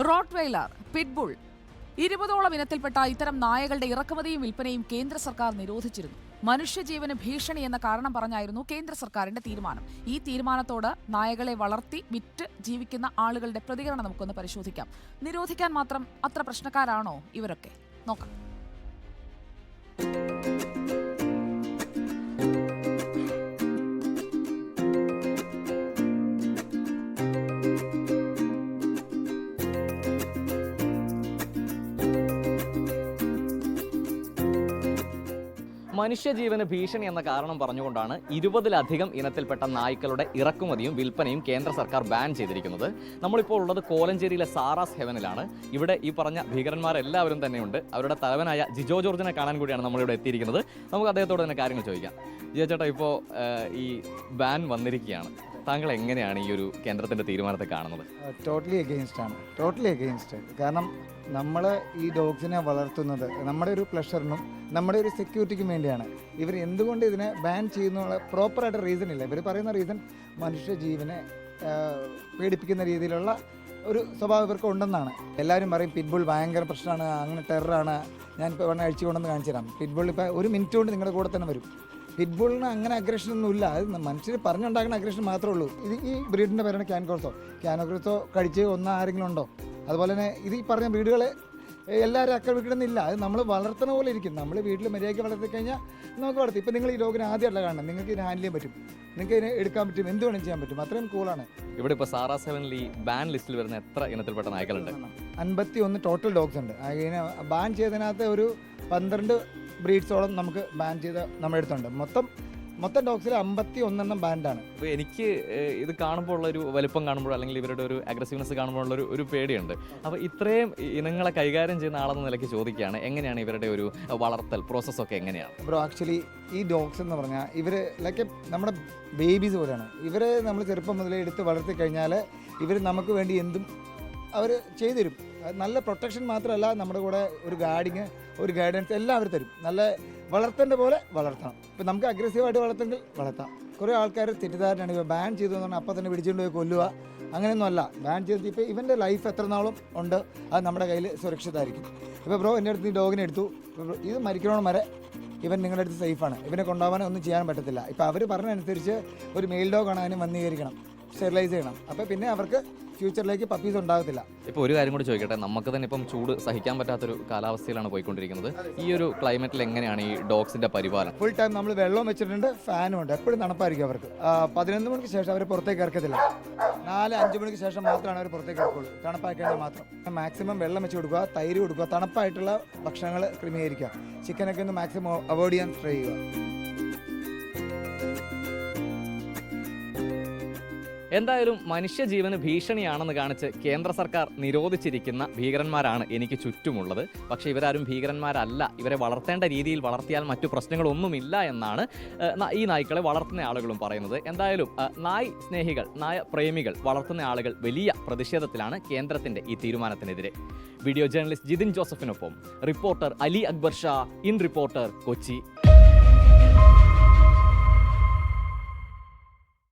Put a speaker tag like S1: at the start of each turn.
S1: റോട്ട്വെയിലർ pit bull. ഇരുപതോളം ഇനത്തിൽപ്പെട്ട ഇത്തരം നായകളുടെ ഇറക്കുമതിയും വിൽപ്പനയും കേന്ദ്ര സർക്കാർ നിരോധിച്ചിരുന്നു. മനുഷ്യജീവന് ഭീഷണി എന്ന കാരണം പറഞ്ഞായിരുന്നു കേന്ദ്ര സർക്കാരിന്റെ തീരുമാനം. ഈ തീരുമാനത്തോട് നായകളെ വളർത്തി വിറ്റ് ജീവിക്കുന്ന ആളുകളുടെ പ്രതികരണം നമുക്കൊന്ന് പരിശോധിക്കാം. നിരോധിക്കാൻ മാത്രം അത്ര പ്രശ്നക്കാരാണോ ഇവരൊക്കെ? നോക്കാം.
S2: മനുഷ്യജീവന് ഭീഷണി എന്ന കാരണം പറഞ്ഞുകൊണ്ടാണ് ഇരുപതിലധികം ഇനത്തിൽപ്പെട്ട നായ്ക്കളുടെ ഇറക്കുമതിയും വിൽപ്പനയും കേന്ദ്ര സർക്കാർ ബാൻ ചെയ്തിരിക്കുന്നത്. നമ്മളിപ്പോൾ ഉള്ളത് കോലഞ്ചേരിയിലെ സാറാസ് ഹെവനിലാണ്. ഇവിടെ ഈ പറഞ്ഞ ഭീകരന്മാരെല്ലാവരും തന്നെയുണ്ട്. അവരുടെ തലവനായ ജിജോ ജോർജിനെ കാണാൻ കൂടിയാണ് നമ്മളിവിടെ എത്തിയിരിക്കുന്നത്. നമുക്ക് അദ്ദേഹത്തോട് തന്നെ കാര്യങ്ങൾ ചോദിക്കാം. ജിജോ ചേട്ടാ ഇപ്പോൾ ഈ ബാൻ വന്നിരിക്കുകയാണ്. താങ്കൾ എങ്ങനെയാണ് ഈ ഒരു കേന്ദ്രത്തിന്റെ തീരുമാനത്തെ കാണുന്നത്?
S3: ടോട്ടലി എഗെയിൻസ്റ്റ് ആണ്. ടോട്ടലി എഗെയിൻസ്റ്റ് കാരണം നമ്മൾ ഈ ഡോഗ്സിനെ വളർത്തുന്നത് നമ്മുടെ ഒരു പ്ലഷറിനും നമ്മുടെ ഒരു സെക്യൂരിറ്റിക്കും വേണ്ടിയാണ്. ഇവർ എന്തുകൊണ്ട് ഇതിനെ ബാൻ ചെയ്യുന്നുള്ള പ്രോപ്പറായിട്ട് റീസൺ ഇല്ല. ഇവർ പറയുന്ന റീസൺ മനുഷ്യ ജീവനെ പേടിപ്പിക്കുന്ന രീതിയിലുള്ള ഒരു സ്വഭാവം ഇവർക്ക് ഉണ്ടെന്നാണ്. എല്ലാവരും പറയും പിറ്റ്ബുൾ ഭയങ്കര പ്രശ്നമാണ് അങ്ങനെ ടെററാണ് ഞാനിപ്പോൾ വേണമെങ്കിൽ അഴിച്ചു കൊണ്ടെന്ന് കാണിച്ചു തരാം പിറ്റ്ബുൾ ഇപ്പോൾ ഒരു മിനിറ്റ് കൊണ്ട് നിങ്ങളുടെ കൂടെ തന്നെ വരും. പിറ്റ്ബുളിന് അങ്ങനെ അഗ്രഷൻ ഒന്നും ഇല്ല അത് മനുഷ്യർ പറഞ്ഞുണ്ടാക്കുന്ന അഗ്രഷൻ മാത്രമേ ഉള്ളൂ. ഇത് ഈ ബ്രീഡിന്റെ പേരാണ് ക്യാൻകോർസോ ക്യാനോക്രോസോ കഴിച്ച് ഒന്ന് ആരെങ്കിലും ഉണ്ടോ? അതുപോലെ തന്നെ ഇത് ഈ പറഞ്ഞ വീടുകൾ എല്ലാവരും ആക്രമിക്കണമെന്നില്ല. അത് നമ്മൾ വളർത്തണ പോലെ ഇരിക്കും. നമ്മൾ വീട്ടിൽ മര്യാദയ്ക്ക് വളർത്തി കഴിഞ്ഞാൽ നമുക്ക് വളർത്തി. ഇപ്പം നിങ്ങൾ ഈ രോഗിനെ ആദ്യമല്ല കാണണം നിങ്ങൾക്ക് ഇതിനെ ഹാൻഡിൽ ചെയ്യാൻ പറ്റും. നിങ്ങൾക്ക് ഇതിനെ എടുക്കാൻ പറ്റും. എന്ത് വേണമെങ്കിലും ചെയ്യാൻ പറ്റും. അത്രയും കൂളാണ്
S2: ഇവിടെ ഇപ്പോൾ സാറാ സെവനിൽ ഈ ബാൻ ലിസ്റ്റിൽ വരുന്ന എത്ര ഇനത്തിൽപ്പെട്ട നായ്ക്കളുണ്ട്?
S3: അൻപത്തി ഒന്ന് ടോട്ടൽ ഡോഗ്സ് ഉണ്ട്. അതിനെ ബാൻ ചെയ്തതിനകത്ത് ഒരു പന്ത്രണ്ട് ബ്രീഡ്സോളം നമുക്ക് ബാൻ ചെയ്ത നമ്മൾ അടുത്തുണ്ട്. മൊത്തം മൊത്തം ഡോഗ്സിൽ അമ്പത്തി ഒന്നെണ്ണം ബാൻഡാണ്
S2: അപ്പോൾ എനിക്ക് ഇത് കാണുമ്പോൾ ഉള്ള ഒരു വലിപ്പം കാണുമ്പോൾ അല്ലെങ്കിൽ ഇവരുടെ ഒരു അഗ്രസീവ്നെസ് കാണുമ്പോൾ ഉള്ള ഒരു ഒരു പേടിയുണ്ട്. അപ്പോൾ ഇത്രയും ഇനങ്ങളെ കൈകാര്യം ചെയ്യുന്ന ആളെന്ന നിലയ്ക്ക് ചോദിക്കുകയാണ് എങ്ങനെയാണ് ഇവരുടെ ഒരു വളർത്തൽ പ്രോസസ്സൊക്കെ എങ്ങനെയാണ്?
S3: ബ്രോ ആക്ച്വലി ഈ ഡോഗ്സ് എന്ന് പറഞ്ഞാൽ ഇവർ ലൈക്ക് നമ്മുടെ ബേബീസ് പോലെയാണ്. ഇവരെ നമ്മൾ ചെറുപ്പം മുതലേ എടുത്ത് വളർത്തി കഴിഞ്ഞാൽ ഇവർ നമുക്ക് വേണ്ടി എന്തും അവർ ചെയ്തു തരും നല്ല പ്രൊട്ടക്ഷൻ മാത്രമല്ല നമ്മുടെ കൂടെ ഒരു ഗാർഡിങ് ഒരു ഗൈഡൻസ് എല്ലാം അവർ തരും. നല്ല വളർത്തേണ്ട പോലെ വളർത്തണം. ഇപ്പം നമുക്ക് അഗ്രസീവായിട്ട് വളർത്തുമെങ്കിൽ വളർത്താം. കുറേ ആൾക്കാർ തെറ്റിദ്ധാരണയാണ്. ഇപ്പോൾ ബാൻ ചെയ്തു എന്ന് പറഞ്ഞാൽ അപ്പം തന്നെ പിടിച്ചുകൊണ്ട് പോയി കൊല്ലുക. അങ്ങനെയൊന്നും അല്ല ബാൻ ചെയ്ത് ഇപ്പോൾ ഇവന്റെ ലൈഫ് എത്ര നാളും ഉണ്ട്? അത് നമ്മുടെ കയ്യിൽ സുരക്ഷിതമായിരിക്കും. ഇപ്പോൾ ബ്രോ എന്റെ അടുത്ത് ഈ ഡോഗിനെ എടുത്തു. ഇത് മരിക്കണോണം വരെ ഇവൻ നിങ്ങളുടെ അടുത്ത് സേഫാണ് ഇവനെ കൊണ്ടുപോകാൻ ഒന്നും ചെയ്യാൻ പറ്റത്തില്ല. ഇപ്പോൾ അവർ പറഞ്ഞതനുസരിച്ച് ഒരു മെയിൽ ഡോഗാണ് അതിനെ വന്നീകരിക്കണം. സ്റ്റെറിലൈസ് ചെയ്യണം. അപ്പോൾ പിന്നെ അവർക്ക് ഫ്യൂച്ചറിലേക്ക് പപ്പീസ് ഉണ്ടാകത്തില്ല.
S2: ഇപ്പോൾ ഒരു കാര്യം കൂടി ചോദിക്കട്ടെ? നമുക്ക് തന്നെ ഇപ്പം ചൂട് സഹിക്കാൻ പറ്റാത്തൊരു കാലാവസ്ഥയിലാണ് പോയിക്കൊണ്ടിരിക്കുന്നത്. ഈ ഒരു ക്ലൈമറ്റിൽ എങ്ങനെയാണ് ഈ ഡോഗ്സിന്റെ പരിപാലനം?
S3: ഫുൾ ടൈം നമ്മൾ വെള്ളം വെച്ചിട്ടുണ്ട് ഫാനും ഉണ്ട്. എപ്പോഴും തണുപ്പായിരിക്കും അവർക്ക്. പതിനൊന്ന് മണിക്ക് ശേഷം അവർ പുറത്തേക്ക് ഇറക്കത്തില്ല. നാല് അഞ്ച് മണിക്ക് ശേഷം മാത്രമാണ് അവർ പുറത്തേക്ക് ഇറക്കുള്ളൂ. തണുപ്പാക്കേണ്ടത് മാത്രം. മാക്സിമം വെള്ളം വെച്ച് കൊടുക്കുക തൈര് കൊടുക്കുക തണുപ്പായിട്ടുള്ള ഭക്ഷണങ്ങൾ ക്രമീകരിക്കുക. ചിക്കനൊക്കെ ഒന്ന് മാക്സിമം അവോയ്ഡ് ചെയ്യാൻ ട്രൈ ചെയ്യുക.
S2: എന്തായാലും മനുഷ്യജീവന് ഭീഷണിയാണെന്ന് കാണിച്ച് കേന്ദ്ര സർക്കാർ നിരോധിച്ചിരിക്കുന്ന ഭീകരന്മാരാണ് എനിക്ക് ചുറ്റുമുള്ളത്. പക്ഷേ ഇവരാരും ഭീകരന്മാരല്ല. ഇവരെ വളർത്തേണ്ട രീതിയിൽ വളർത്തിയാൽ മറ്റു പ്രശ്നങ്ങളൊന്നുമില്ല എന്നാണ് ഈ നായ്ക്കളെ വളർത്തുന്ന ആളുകളും പറയുന്നത്. എന്തായാലും നായ് സ്നേഹികൾ നായ പ്രേമികൾ വളർത്തുന്ന ആളുകൾ വലിയ പ്രതിഷേധത്തിലാണ് കേന്ദ്രത്തിന്റെ ഈ തീരുമാനത്തിനെതിരെ. Video journalist Jithin ജോസഫിനൊപ്പം reporter Ali Akbar Shah in reporter Kochi.